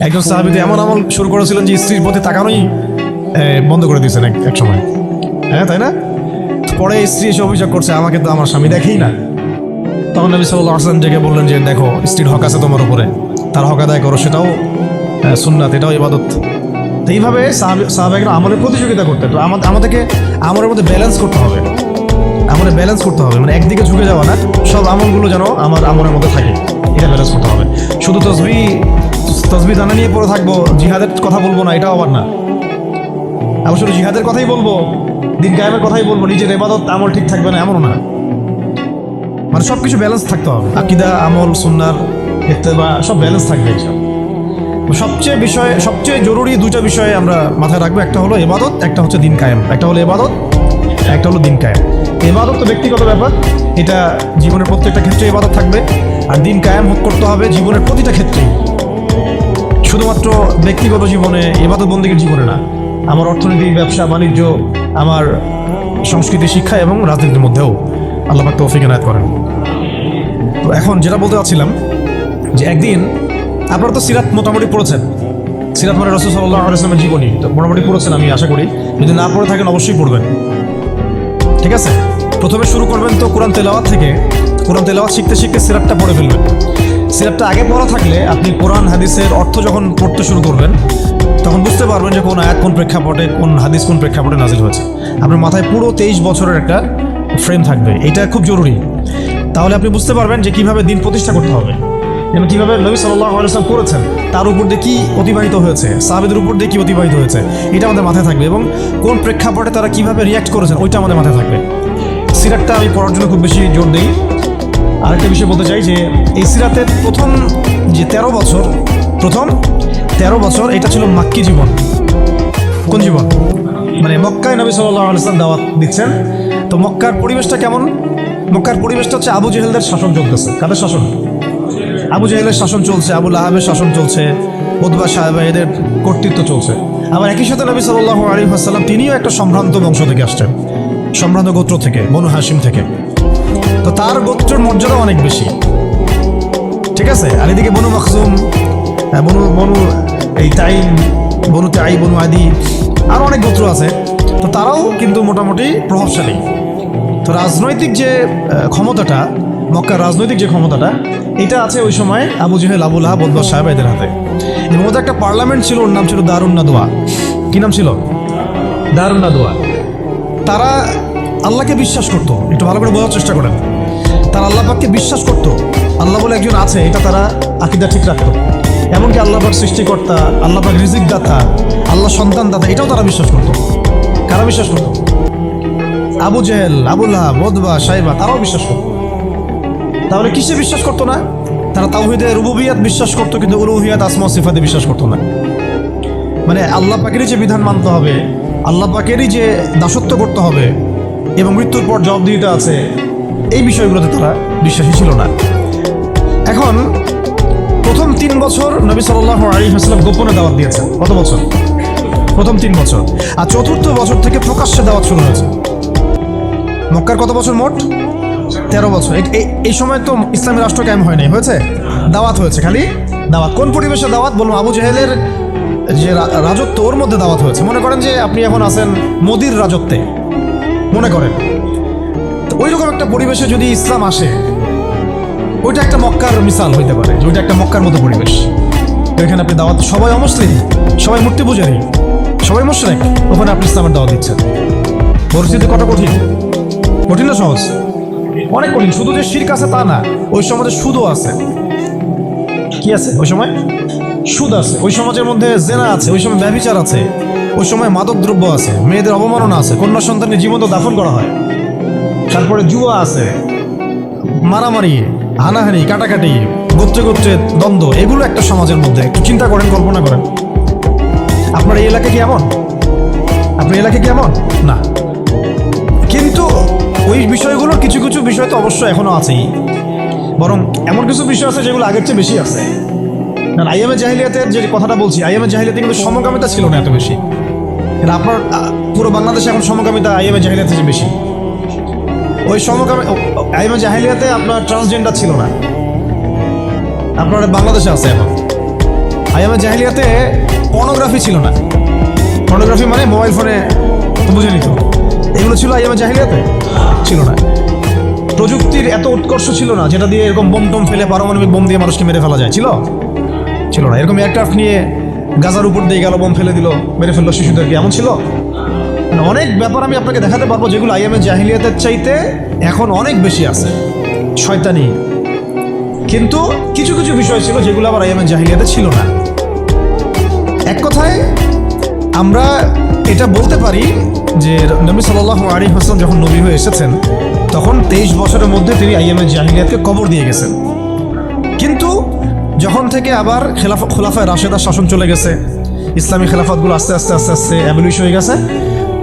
একজন সাহাবিতে এমন আমল শুরু করেছিলেন যে স্ত্রীর প্রতি তাকানোই বন্ধ করে দিয়েছেন এক- সময়। হ্যাঁ তাই না? পরে স্ত্রী এসে অভিযোগ করছে, আমাকে তো আমার স্বামী দেখেই না। তখন নবী সাল্লাহ আসলাম ডেকে বললেন যে, দেখো, স্ত্রীর হক আছে তোমার উপরে। তার হক আদায় করো, সেটাও সুন্নাত, এটাও ইবাদত। এইভাবে সাহাবেকরা আমলের প্রতিযোগিতা করতে তো আমাদের আমাদেরকে আমলের মধ্যে ব্যালেন্স করতে হবে। আমলে ব্যালেন্স করতে হবে। মানে একদিকে ঝুঁকে যাওয়া না, সব আমলগুলো যেন আমার আমলের মধ্যে থাকে। এটা ব্যালেন্স করতে হবে। শুধু তসবি তসবি জানা নিয়ে পড়ে থাকব, জিহাদের কথা বলব না, এটাও আবার না। আমি শুধু জিহাদের কথাই বলব, দিন কায়েমের কথাই বলব, নিজের এবাদত আমল ঠিক থাকবে না, এমনও না। মানে সব কিছু ব্যালেন্স থাকতে হবে, আকিদা, আমল, সুন্নার ইত্তেবা সব ব্যালেন্স থাকবে সবচেয়ে বিষয়ে, সবচেয়ে জরুরি দুটা বিষয়ে আমরা মাথায় রাখব, একটা হলো এবাদত একটা হচ্ছে দিন কায়েম। একটা হলো এবাদত একটা হলো দিন কায়েম। এবাদত তো ব্যক্তিগত ব্যাপার, এটা জীবনের প্রত্যেকটা ক্ষেত্রে এবাদত থাকবে, আর দিন কায়েম করতে হবে জীবনের প্রতিটা ক্ষেত্রেই। শুধুমাত্র ব্যক্তিগত জীবনে এবাদত বন্দীগীর জীবনে না, আমার অর্থনীতি ব্যবসা, বাণিজ্য, আমার সংস্কৃতি, শিক্ষা এবং রাজনীতির মধ্যেও আল্লাহ পাক তৌফিক এনায়ত করেন। তো এখন যেটা বলতে চাচ্ছিলাম, যে একদিন আপনারা তো সিরাত মোটামুটি পড়েছেন। সিরাত মানে রসুল সাল্লাহ আলাইসলামের জীবনী। তো মোটামুটি পড়েছেন আমি আশা করি। যদি না পড়ে থাকেন অবশ্যই পড়বেন। ঠিক আছে? প্রথমে শুরু করবেন তো কোরআন তেলাওয়াত থেকে। কোরআন তেলাওয়াত শিখতে শিখতে সিরাতটা পড়ে ফেলবেন। সিরাতটা আগে পড়া থাকলে আপনি কোরআন, হাদিসের অর্থ যখন পড়তে শুরু করবেন, তখন বুঝতে পারবেন যে কোন আয়াত কোন প্রেক্ষাপটে, কোন হাদিস কোন প্রেক্ষাপটে নাজিল হয়েছে। আপনার মাথায় পুরো তেইশ বছরের একটা ফ্রেম থাকবে। এটা খুব জরুরি। তাহলে আপনি বুঝতে পারবেন যে কীভাবে দিন প্রতিষ্ঠা করতে হবে। এবং কীভাবে নবী সাল্লাহ আলাইসলাম করেছেন, তার উপর দিয়ে কী অতিবাহিত হয়েছে, সাহাবেদের উপর দিয়ে কী অতিবাহিত হয়েছে, এটা আমাদের মাথায় থাকবে এবং কোন প্রেক্ষাপটে তারা কীভাবে রিয়াক্ট করেছেন, ওইটা আমাদের মাথায় থাকবে। সিরাতটা আমি পড়ার জন্য খুব বেশি জোর দিই। আরেকটা বিষয় বলতে চাই যে এই সিরাতের প্রথম যে তেরো বছর, প্রথম তেরো বছর এটা ছিল মাক্কি জীবন। কোন জীবন? মানে মক্কায় নবী আলসালাম দাওয়াত দিচ্ছেন। তো মক্কার পরিবেশটা কেমন? মক্কার পরিবেশটা হচ্ছে আবু জেহেলদের শাসন চলতেছে। কাদের শাসন? আবু জাহেলের শাসন চলছে আবুল আহাবের শাসন চলছে উদ্বা সাহেব এদের কর্তৃত্ব চলছে। আবার একই সাথে নবী সাল্লাহ আলী তিনিও একটা সম্ভ্রান্ত বংশ থেকে আসছেন। সম্ভ্রান্ত গোত্র থেকে, বনু হাসিম থেকে। তো তার গোত্রের মর্যাদা অনেক বেশি। ঠিক আছে? আর এদিকে বনু মখজুম আহ, বনু বনু এই টাইম বনু তাই বনু আদি আরও অনেক গোত্র আছে। তো তারাও কিন্তু মোটামুটি প্রভাবশালী। তো রাজনৈতিক যে ক্ষমতাটা মক্কার রাজনৈতিক যে ক্ষমতাটা এটা আছে ওই সময় আবু জেহেল আবুল আহাব সাহেব এদের হাতে। এবং ওদের একটা পার্লামেন্ট ছিল ওর নাম ছিল দারুণ নাদোয়া। কি নাম ছিল? দারুণ নাদোয়া। তারা আল্লাহকে বিশ্বাস করতো একটু ভালো করে বোঝার চেষ্টা করেন। তারা আল্লাহ পাককে বিশ্বাস করতো। আল্লাহ বলে একজন আছে, এটা তারা আকিদা ঠিক রাখতো। এমনকি আল্লাহ পাক সৃষ্টিকর্তা, আল্লাহ পাক রিজিক দাতা আল্লাহ সন্তান দাতা এটাও তারা বিশ্বাস করতো। কারা বিশ্বাস করতো? আবু জেহেল আবুল্লাহ বদবা সাহেবা তারাও বিশ্বাস করতো। তাহলে কিসে বিশ্বাস করতো না? তারা তাওহিদে রুবুবিয়াত বিশ্বাস করতো, কিন্তু উলুহিয়াত, আসমা, সিফাতে বিশ্বাস করতো না। মানে আল্লাহ পাকেরই যে বিধান মানতে হবে, আল্লাহ পাকেরই যে দাসত্ব করতে হবে, এবং মৃত্যুর পর জবাবদিহিতা আছে এই বিষয়গুলোতে তারা বিশ্বাসী ছিল না। এখন প্রথম তিন বছর নবী সাল্লাহ আলী হাসলাম গোপনে দাওয়াত দিয়েছেন। কত বছর? প্রথম তিন বছর। আর চতুর্থ বছর থেকে প্রকাশ্যে দাওয়াত শুরু হয়েছে। মক্কার কত বছর মোট? তেরো বছর। এই- সময় তো ইসলামী রাষ্ট্র কায়েম হয় নাই হয়েছে? দাওয়াত হয়েছে খালি। দাওয়াত কোন পরিবেশে দাওয়াত? বলুন, আবু জেহেলের যে রাজত্ব, ওর মধ্যে দাওয়াত হয়েছে। মনে করেন যে আপনি এখন আছেন মোদির রাজত্বে। মনে করেন। ওই রকম একটা পরিবেশে যদি ইসলাম আসে, ওইটা একটা মক্কার মিসাল হইতে পারে, যে ওইটা একটা মক্কার মতো পরিবেশ। এখানে আপনি দাওয়াত, সবাই অমুসলিম, সবাই মূর্তি পূজারী, সবাই মুশরেক, ওখানে আপনি ইসলামের দাওয়াত দিচ্ছেন। পরিস্থিতি কত কঠিন? কঠিন না সহজ? অনেক কঠিন, শুধু যে শির্ক আছে তা না, ওই সমাজে সুদও আছে। কি আছে ওই সময়? সুদ আছে। ওই সমাজের মধ্যে জেনা আছে, ওই সময় ব্যভিচার আছে, ওই সময় মাদক দ্রব্য আছে, মেয়েদের অবমাননা আছে, কন্যা সন্তানের জীবন্ত দাফন করা হয়। তারপরে জুয়া আছে। মারামারি, হানাহানি, কাটাকাটি, গোত্রে গোত্রে দ্বন্দ্ব, এগুলো একটা সমাজের মধ্যে। একটু চিন্তা করেন, কল্পনা করেন। আপনার এই এলাকা কি এমন? আপনার এলাকা কি এমন? না। কিন্তু ওই বিষয়গুলোর কিছু কিছু বিষয় তো অবশ্যই এখনও আছেই। বরং এমন কিছু বিষয় আছে যেগুলো আগের চেয়ে বেশি আছে। কারণ আইএমএ জাহিলিয়াতের যে কথাটা বলছি আইএমএ জাহিলিয়াতে কিন্তু সমকামিতা ছিল না এত বেশি। আপনার পুরো বাংলাদেশে এখন সমকামিতা আইএমএ জাহিলিয়াতে বেশি। ওই সমকামী আইএমএ জাহিলিয়াতে আপনার ট্রান্সজেন্ডার ছিল না। আপনার বাংলাদেশে আছে এখন। আইএমএ জাহিলিয়াতে পর্নোগ্রাফি ছিল না। পর্নোগ্রাফি মানে মোবাইল ফোনে বুঝে নিত। এগুলো ছিল আইএমএ জাহিলিয়াতে? ছিল না। প্রযুক্তির এত উৎকর্ষ ছিল না, যেটা দিয়ে এরকম বোম টোম ফেলে পারমাণবিক বোম দিয়ে মানুষকে মেরে ফেলা যায়। ছিল? ছিল না। এরকম এয়ারক্রাফট নিয়ে গাজার উপর দিয়ে গেল, বোম ফেলে দিল, মেরে ফেলল শিশুদেরকে। এমন ছিল? অনেক ব্যাপার আমি আপনাকে দেখাতে পারব যেগুলো আইএমএ জাহিলিয়াতের চাইতে এখন অনেক বেশি আছে। শয়তানি। কিন্তু কিছু কিছু বিষয় ছিল যেগুলো আবার আইএমএ জাহিলিয়াতে ছিল না। এক কথায়, আমরা এটা বলতে পারি যে নবী সাল্লাহ আলী হাসান যখন নবী হয়ে এসেছেন, তখন তেইশ বছরের মধ্যে তিনি আইএমএ জাহিলিয়াতকে কবর দিয়ে গেছেন। কিন্তু যখন থেকে আবার খেলাফ, খোলাফায় রাশেদার শাসন চলে গেছে, ইসলামী খেলাফতগুলো আস্তে আস্তে আস্তে আস্তে অ্যাবলিশ হয়ে গেছে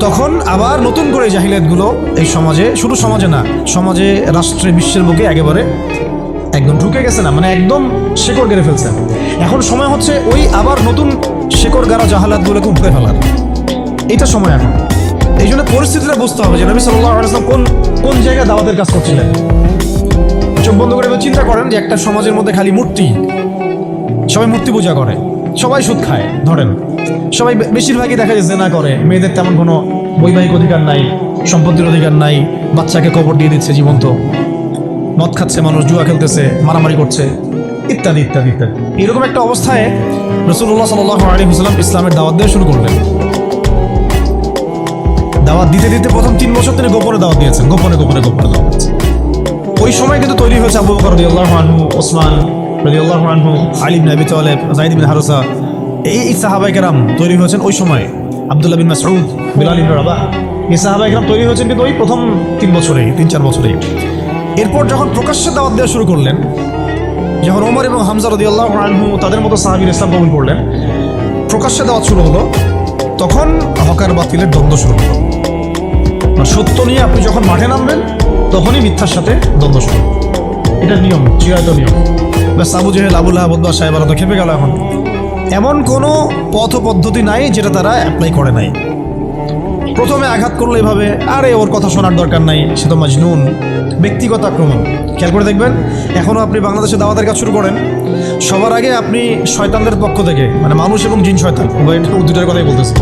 তখন আবার নতুন করে জাহিলিয়াতগুলো এই সমাজে, শুধু সমাজে না, সমাজে, রাষ্ট্রে, বিশ্বের বুকে একেবারে একদম ঢুকে গেছে না মানে একদম শেকড় গেড়ে ফেলছে। এখন সময় হচ্ছে ওই আবার নতুন শেকড় গাড়া জাহালাতগুলোকে উপড়ে ফেলার। এটা সময় এখন। এই জন্য পরিস্থিতিটা বুঝতে হবে যে নবী আলাইসলাম কোন কোন জায়গায় দাওয়াতের কাজ করছিলেন। চোখ বন্ধ করে চিন্তা করেন যে একটা সমাজের মধ্যে খালি মূর্তি। সবাই মূর্তি পূজা করে, সবাই সুদ খায়, ধরেন। সবাই বেশিরভাগই দেখা যায় জেনা করে। মেয়েদের তেমন কোনো বৈবাহিক অধিকার নাই, সম্পত্তির অধিকার নাই, বাচ্চাকে কবর দিয়ে দিচ্ছে জীবন্ত। মদ খাচ্ছে মানুষ, জুয়া খেলতেছে, মারামারি করছে, ইত্যাদি ইত্যাদি ইত্যাদি। এরকম একটা অবস্থায় রসুল্লাহ সাল আলী হুসালাম ইসলামের দাওয়াত দেওয়া শুরু করলেন। দাওয়াত দিতে দিতে প্রথম তিন বছর তিনি গোপনে দাওয়াত দিয়েছেন, গোপনে গোপনে গোপনে দাওয়াত ওই সময় কিন্তু তৈরি হয়েছে আবু বকর রাদিয়াল্লাহু আনহু, ওসমান রাদিয়াল্লাহু আনহু, আলী ইবনে আবি তালেব বিন হারুসা এই এই কেরাম তৈরি হয়েছেন ওই সময়। আব্দুল্লাহ বিন মাসউদ, বিলাল ইবনে রাবাহ। এই সাহাবায়ে কেরাম তৈরি হয়েছেন কিন্তু ওই প্রথম তিন বছরে, তিন চার বছরে। এরপর যখন প্রকাশ্যে দাওয়াত দেওয়া শুরু করলেন, যখন ওমর এবং হামজা রাদিয়াল্লাহু আনহু তাদের মতো সাহাবীর ইসলাম কবুল করলেন, প্রকাশ্যে দাওয়াত শুরু হলো, তখন হকার বাতিলের দ্বন্দ্ব শুরু হলো। সত্য নিয়ে আপনি যখন মাঠে নামবেন, তখনই মিথ্যার সাথে দ্বন্দ্ব শুরু এটা নিয়ম, চিরায়ত নিয়ম। ব্যাস, আবু জেহেল আবুল্লাহ বদুয়া সাহেবারা তো খেপে গেল এখন। এমন কোনো পথ পদ্ধতি নাই যেটা তারা অ্যাপ্লাই করে নাই। প্রথমে আঘাত করল এভাবে, আরে ওর কথা শোনার দরকার নাই, সে তো মাজনুন। ব্যক্তিগত আক্রমণ। খেয়াল করে দেখবেন এখনও আপনি বাংলাদেশে দাওয়াতের কাজ শুরু করেন, সবার আগে আপনি শয়তানদের পক্ষ থেকে মানে মানুষ এবং জিন শয়তান দুটার কথাই বলতেছি।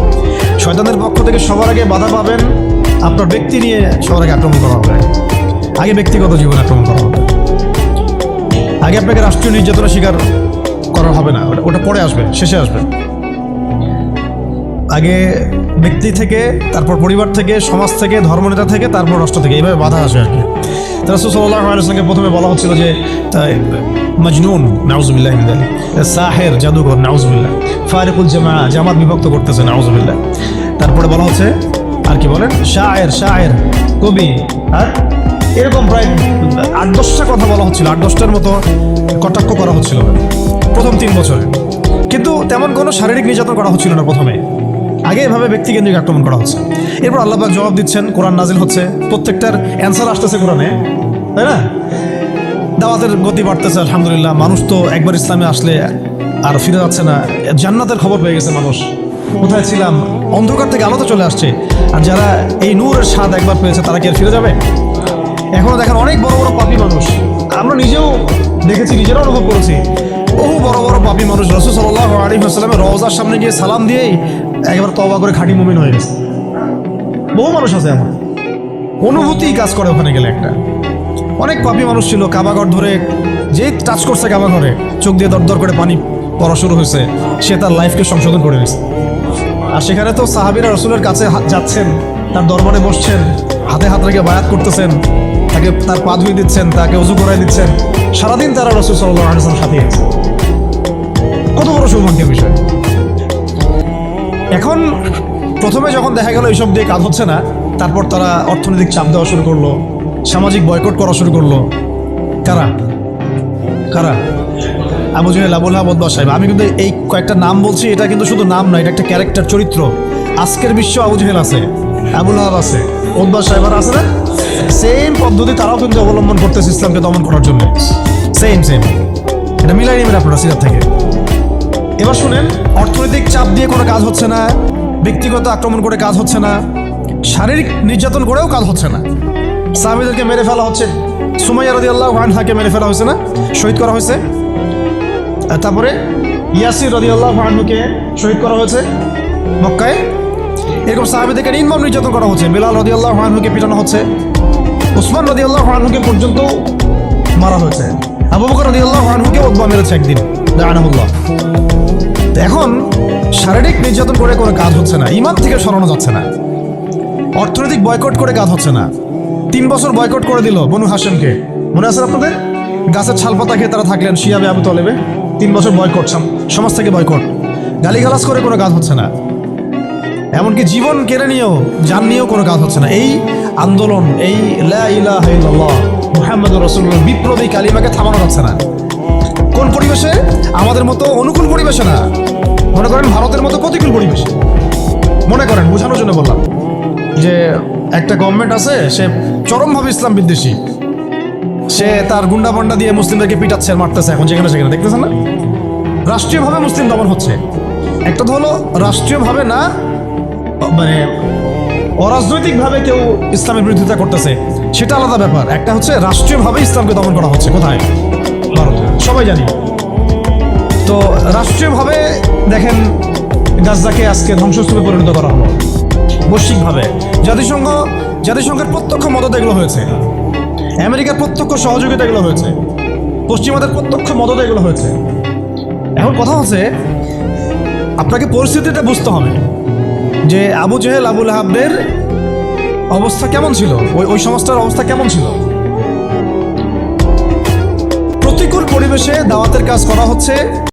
শয়তানদের পক্ষ থেকে সবার আগে বাধা পাবেন, আপনার ব্যক্তি নিয়ে সবার আগে আক্রমণ করা হবে। আগে ব্যক্তিগত জীবন আক্রমণ করা হবে। আগে আপনাকে রাষ্ট্রীয় নির্যাতনের শিকার করা হবে না। ওটা- পরে আসবে, শেষে আসবে। আগে ব্যক্তি থেকে, তারপর পরিবার থেকে, সমাজ থেকে, ধর্মনেতা থেকে, তারপর রাষ্ট্র থেকে, এইভাবে বাধা আসে আর কি। রাসুল সাল্লাহ আলসালামকে প্রথমে বলা হচ্ছিল যে মজনুন, নাউজুবিল্লাহ সাহের, জাদুঘর, নাউজুবিল্লাহ, ফারিকুল জামা জামাত বিভক্ত করতেছে, নাউজুবিল্লাহ। তারপরে বলা হচ্ছে, আর কি বলেন? শায়ের শায়ের, কবি, আর? এরকম প্রায় আট দশটা কথা বলা হচ্ছিল, আট দশটার মতো কটাক্ষ করা হচ্ছিল প্রথম তিন বছরে। কিন্তু তেমন কোনো শারীরিক নির্যাতন করা হচ্ছিল না প্রথমে। আগে এভাবে ব্যক্তিকেন্দ্রিক আক্রমণ করা হচ্ছে। এরপর আল্লাহবাক জবাব দিচ্ছেন, কোরআন নাজিল হচ্ছে। প্রত্যেকটার অ্যান্সার আসতেছে কোরআনে, তাই না? দাওয়াতের গতি বাড়তেছে, আলহামদুলিল্লাহ। মানুষ তো একবার ইসলামে আসলে আর ফিরে যাচ্ছে না। জান্নাতের খবর পেয়ে গেছে মানুষ। কোথায় ছিলাম? অন্ধকার থেকে আলোতে চলে আসছে। আর যারা এই নূরের স্বাদ একবার পেয়েছে, তারা কি আর ফিরে যাবে? এখনও দেখেন অনেক বড় বড় পাপি মানুষ। আমরা নিজেও দেখেছি নিজেরাও অনুভব করেছি। বহু বড় বড় পাপি মানুষ। রসুল সাল্লাহ আলী আসসালামের রওজার সামনে গিয়ে সালাম দিয়েই একেবারে তবা করে খাঁটি মুমিন হয়ে গেছে। বহু মানুষ আছে এমন। অনুভূতি কাজ করে ওখানে গেলে একটা। অনেক পাপি মানুষ ছিল কাবাঘর ধরে, যেই টাচ করছে কাবাঘরে চোখ দিয়ে দরদর করে পানি পড়া শুরু হয়েছে। সে তার লাইফকে সংশোধন করে নিয়েছে। আর সেখানে তো সাহাবিরা রসুলের কাছে যাচ্ছেন, তার দরবারে বসছেন, হাতে হাত রেখে বায়াত করতেছেন। তাকে তার পা ধুয়ে দিচ্ছেন, তাকে উজু করাই দিচ্ছেন। সারাদিন তারা রসুল সাল্লাহ আলসালাম সাথে আছে। কত বড় সৌভাগ্যের বিষয়। এখন প্রথমে যখন দেখা গেল এইসব দিয়ে কাজ হচ্ছে না, তারপর তারা অর্থনৈতিক চাপ দেওয়া শুরু করল, সামাজিক বয়কট করা শুরু করল। কারা? কারা? আবু জাহেল, আবুল আহমদ সাহেব। আমি কিন্তু এই কয়েকটা নাম বলছি, এটা কিন্তু শুধু নাম নয়, এটা একটা ক্যারেক্টার, চরিত্র। আজকের বিশ্ব আবু জাহেল আছে, আবুল আহাব আছে। ওদ্বা সাহেবার আছে না? সেম পদ্ধতি তারাও কিন্তু অবলম্বন করতেছে ইসলামকে দমন করার জন্য। সেম সেম এটা মিলাই নেবেন আপনারা সিরাত থেকে। এবার শুনেন, অর্থনৈতিক চাপ দিয়ে কোনো কাজ হচ্ছে না, ব্যক্তিগত আক্রমণ করে কাজ হচ্ছে না, শারীরিক নির্যাতন করেও কাজ হচ্ছে না। সাহাবিদেরকে মেরে ফেলা হচ্ছে। সুমাইয়া রদি আল্লাহ আনহাকে মেরে ফেলা হয়েছে না? শহীদ করা হয়েছে। তারপরে ইয়াসির রদিয়াল্লাহ আনহুকে শহীদ করা হয়েছে। মক্কায়। এরকম সাহাবিদেরকে নির্মম নির্যাতন করা হচ্ছে। বেলাল রদিয়াল্লাহ আনহুকে পিটানো হচ্ছে। ওসমান রদিয়াল্লাহ আনহুকে পর্যন্ত মারা হয়েছে। আবু বকর রদিয়াল্লাহ আনহুকে ওদবা মেরেছে একদিন আনাহুল্লাহ এখন শারীরিক নির্যাতন করে কোনো কাজ হচ্ছে না, ইমান থেকে সরানো যাচ্ছে না। অর্থনৈতিক বয়কট করে কাজ হচ্ছে না। তিন বছর বয়কট করে দিল বনু হাসেমকে মনে আছে আপনাদের? গাছের ছালপাতা খেয়ে তারা থাকলেন শিয়াবে আবু তলেবে। তিন বছর বয়কট, সাম- সমাজ থেকে বয়কট। গালিগালাজ করে কোনো কাজ হচ্ছে না। এমনকি জীবন কেড়ে নিয়েও, যান নিয়েও কোনো কাজ হচ্ছে না। এই আন্দোলন, এই ইল্লাল্লাহ, মুহাম্মাদুর বিপ্লবী কালিমাকে থামানো যাচ্ছে না। কোন পরিবেশে? আমাদের মতো অনুকূল পরিবেশে না। মনে করেন ভারতের মতো প্রতিকূল পরিবেশে। মনে করেন, বোঝানোর জন্য বললাম যে একটা গভর্নমেন্ট আছে, সে চরমভাবে ইসলাম বিদ্বেষী। সে তার গুন্ডা পান্ডা দিয়ে মুসলিমদেরকে পিটাচ্ছে আর মারতেছে এখন যেখানে সেখানে, দেখতেছেন না? রাষ্ট্রীয়ভাবে মুসলিম দমন হচ্ছে। একটা তো হলো, রাষ্ট্রীয়ভাবে না মানে অরাজনৈতিকভাবে কেউ ইসলামের বিরোধিতা করতেছে, সেটা আলাদা ব্যাপার। একটা হচ্ছে রাষ্ট্রীয়ভাবে ইসলামকে দমন করা হচ্ছে। কোথায়? ভারতে। সবাই জানি। তো রাষ্ট্রীয়ভাবে দেখেন গাজদাকে আজকে ধ্বংসস্তূপে পরিণত করা হলো। বৈশ্বিকভাবে। জাতিসংঘ, জাতিসংঘের প্রত্যক্ষ মদত এগুলো হয়েছে। আমেরিকার প্রত্যক্ষ সহযোগিতা এগুলো হয়েছে। পশ্চিমাদের প্রত্যক্ষ মদত এগুলো হয়েছে। এখন কথা হচ্ছে, আপনাকে পরিস্থিতিটা বুঝতে হবে। যে আবু জেহেল আবুল হাবদের অবস্থা কেমন ছিল? ওই ওই সমাজটার অবস্থা কেমন ছিল? প্রতিকূল পরিবেশে দাওয়াতের কাজ করা হচ্ছে।